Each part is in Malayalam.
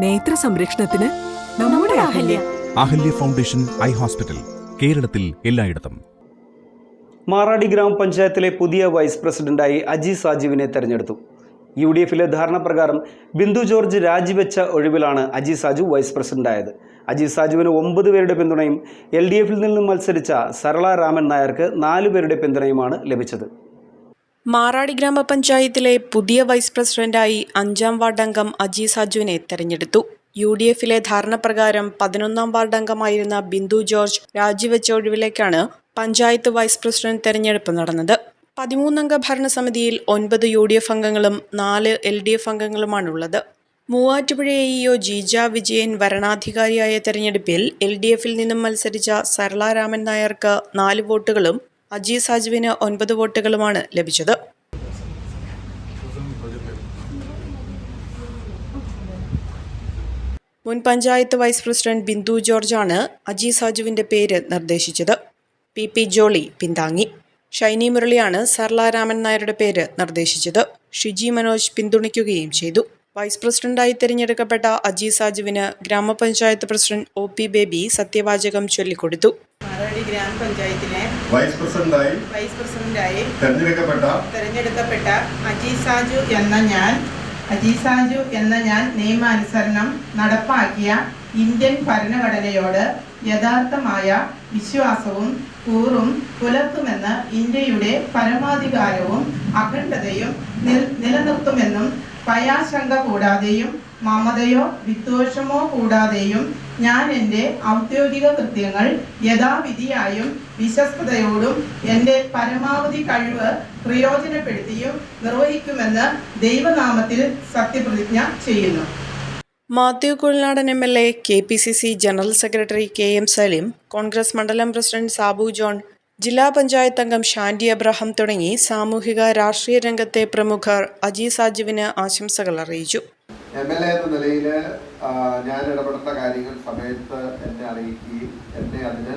നേത്ര സംരക്ഷണത്തിന് നമ്മുടെ Ahalya. Ahalya. Foundation eye hospital കേരളത്തിൽ എല്ലായിടത്തും. മാറാടി ഗ്രാമപഞ്ചായത്തിലെ പുതിയ വൈസ് പ്രസിഡന്റായി അജി സാജീവിനെ തെരഞ്ഞെടുത്തു. യു ഡി എഫിലെ ധാരണ പ്രകാരം ബിന്ദു ജോർജ് രാജിവെച്ച ഒഴിവിലാണ് അജി സാജു വൈസ് പ്രസിഡന്റായത്. അജി സാജുവിന് ഒമ്പത് പേരുടെ പിന്തുണയും എൽ ഡി എഫിൽ നിന്നും മത്സരിച്ച സരള രാമൻ നായർക്ക് നാല് പേരുടെ പിന്തുണയുമാണ് ലഭിച്ചത്. മാറാടി ഗ്രാമപഞ്ചായത്തിലെ പുതിയ വൈസ് പ്രസിഡന്റായി അഞ്ചാം വാർഡംഗം അജി സാജുവിനെ തെരഞ്ഞെടുത്തു. യു ഡി എഫിലെ ധാരണപ്രകാരം പതിനൊന്നാം വാർഡംഗമായിരുന്ന ബിന്ദു ജോർജ് രാജിവെച്ച ഒഴിവിലേക്കാണ് പഞ്ചായത്ത് വൈസ് പ്രസിഡന്റ് തെരഞ്ഞെടുപ്പ് നടന്നത്. പതിമൂന്നംഗ ഭരണസമിതിയിൽ ഒൻപത് യു ഡി എഫ് അംഗങ്ങളും നാല് എൽ ഡി എഫ് അംഗങ്ങളുമാണുള്ളത്. മൂവാറ്റുപുഴ ഇഒ ജീജ വിജയൻ വരണാധികാരിയായ തെരഞ്ഞെടുപ്പിൽ എൽ ഡി എഫിൽ നിന്നും മത്സരിച്ച സരള രാമൻ നായർക്ക് നാല് വോട്ടുകളും അജി സാജുവിന് ഒൻപത് വോട്ടുകളുമാണ് ലഭിച്ചത്. മുൻ പഞ്ചായത്ത് വൈസ് പ്രസിഡന്റ് ബിന്ദു ജോർജാണ് അജി സാജുവിന്റെ പേര് നിർദ്ദേശിച്ചത്. പി പി ജോളി പിന്താങ്ങി. ഷൈനി മുരളിയാണ് സർലാരാമൻ നായരുടെ പേര് നിർദ്ദേശിച്ചത്. ഷിജി മനോജ് പിന്തുണയ്ക്കുകയും ചെയ്തു. വൈസ് പ്രസിഡന്റായി തിരഞ്ഞെടുക്കപ്പെട്ട അജി സാജുവിന് ഗ്രാമപഞ്ചായത്ത് പ്രസിഡന്റ് ഒ പി ബേബി സത്യവാചകം ചൊല്ലിക്കൊടുത്തു. മാറാടി ഗ്രാമപഞ്ചായത്തിലെ വൈസ് പ്രസിഡന്റായി വൈസ് പ്രസിഡന്റായി തെരഞ്ഞെടുക്കപ്പെട്ട തെരഞ്ഞെടുക്കപ്പെട്ട അജി സാജു എന്ന ഞാൻ അജി സാജു എന്ന ഞാൻ നിയമാനുസരണം നടപ്പാക്കിയ ഇന്ത്യൻ ഭരണഘടനയോട് യഥാർത്ഥമായ വിശ്വാസവും കൂറും പുലർത്തുമെന്ന് ഇന്ത്യയുടെ പരമാധികാരവും അഖണ്ഡതയും നിലനിർത്തുമെന്നും ഭയാശങ്ക കൂടാതെയും മമതയോ വിദ്വേഷമോ കൂടാതെയും ഞാൻ എന്റെ ഔദ്യോഗിക കൃത്യങ്ങൾ യഥാവിധിയായും വിശ്വസ്തയോടും എന്റെ പരമാവധി കഴിവ് പ്രയോജനപ്പെടുത്തിയും നിർവഹിക്കുമെന്ന് ദൈവനാമത്തിൽ സത്യപ്രതിജ്ഞ ചെയ്യുന്നു. Mathew Kuzhalnadan M L A K P C C general secretary K M Saleem Congress മണ്ഡലം പ്രസിഡന്റ് സാബു ജോൺ ജില്ലാ പഞ്ചായത്ത് അംഗം ഷാൻഡി അബ്രഹാം തുടങ്ങി സാമൂഹിക രാഷ്ട്രീയ രംഗത്തെ പ്രമുഖർ അജി സാജുവിന് ആശംസകൾ അറിയിച്ചു. എം എൽ എ എന്ന നിലയിൽ ഞാൻ ഇടപെടുന്ന കാര്യങ്ങൾ സമയത്ത് എന്നെ അറിയിക്കുകയും എന്നെ അതിന്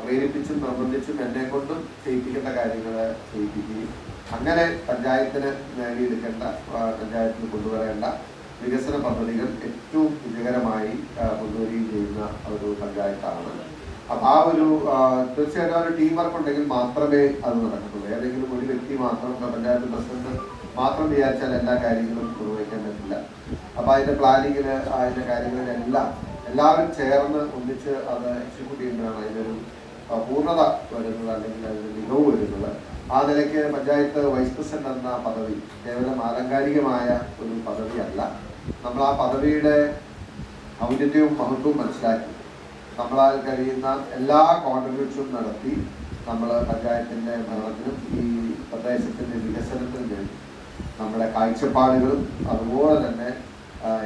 പ്രേരിപ്പിച്ചും നിർബന്ധിച്ചും എന്നെ കൊണ്ടും ചെയ്യിപ്പിക്കേണ്ട കാര്യങ്ങൾ ചെയ്യിപ്പിക്കുകയും അങ്ങനെ പഞ്ചായത്തിന് നേടിയെടുക്കേണ്ട പഞ്ചായത്തിന് കൊണ്ടുവരേണ്ട വികസന പദ്ധതികൾ ഏറ്റവും വിജയകരമായി കൊണ്ടുവരികയും ചെയ്യുന്ന ഒരു പഞ്ചായത്താണ്. അപ്പം ആ ഒരു തീർച്ചയായിട്ടും ആ ഒരു ടീം വർക്ക് ഉണ്ടെങ്കിൽ മാത്രമേ അത് നടക്കത്തുള്ളൂ. ഏതെങ്കിലും ഒരു വ്യക്തി മാത്രം പഞ്ചായത്ത് പ്രസിഡന്റ് മാത്രം വിചാരിച്ചാൽ എല്ലാ കാര്യങ്ങളും നിർവഹിക്കാൻ പറ്റില്ല. അപ്പൊ അതിന്റെ പ്ലാനിങ്ങിൽ അതിന്റെ കാര്യങ്ങളിലെല്ലാം എല്ലാവരും ചേർന്ന് ഒന്നിച്ച് അത് എക്സിക്യൂട്ട് ചെയ്യുമ്പോഴാണ് അതിനൊരു പൂർണത വരുന്നത് അല്ലെങ്കിൽ അതിന് മികവ് വരുന്നത്. ആ നിലയ്ക്ക് പഞ്ചായത്ത് വൈസ് പ്രസിഡന്റ് എന്ന പദവി കേവലം ആലങ്കാരികമായ ഒരു പദവിയല്ല. നമ്മൾ ആ പദവിയുടെ ഔന്നത്യവും മഹത്വവും മനസ്സിലാക്കി. നമ്മളാൽ കഴിയുന്ന എല്ലാ കോൺട്രിബ്യൂഷനും നടത്തി നമ്മൾ പഞ്ചായത്തിന്റെ ഭരണത്തിനും ഈ പ്രദേശത്തിന്റെ വികസനത്തിനും വേണ്ടി നമ്മുടെ കാഴ്ചപ്പാടുകളും അതുപോലെ തന്നെ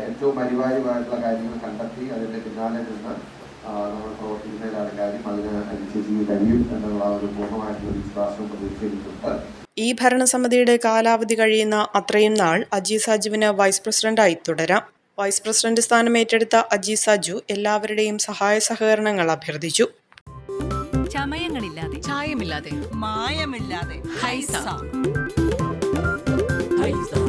ഏറ്റവും അനിവാര്യമായിട്ടുള്ള കാര്യങ്ങൾ കണ്ടെത്തി അതിന്റെ പിന്നാലെ നിന്ന് നമ്മൾ പ്രവർത്തിക്കുന്നതിലാണ് കാര്യം. അതിന് അനുസരിച്ച് കഴിയും എന്നുള്ള ഒരു പൂർണമായിട്ടുള്ള വിശ്വാസവും പ്രതീക്ഷിച്ചിട്ടുണ്ട്. ഈ ഭരണസമിതിയുടെ കാലാവധി കഴിയുന്ന അത്രയും നാൾ അജി സാജുവിന് വൈസ് പ്രസിഡന്റായി തുടരാം. വൈസ് പ്രസിഡന്റ് സ്ഥാനം ഏറ്റെടുത്ത അജി സജു എല്ലാവരുടെയും സഹായ സഹകരണങ്ങൾ അഭ്യർത്ഥിച്ചു. ചമയങ്ങളില്ലാതെ. ചായമില്ലാതെ. മായമില്ലാതെ. ഹൈസ. ഹൈസ.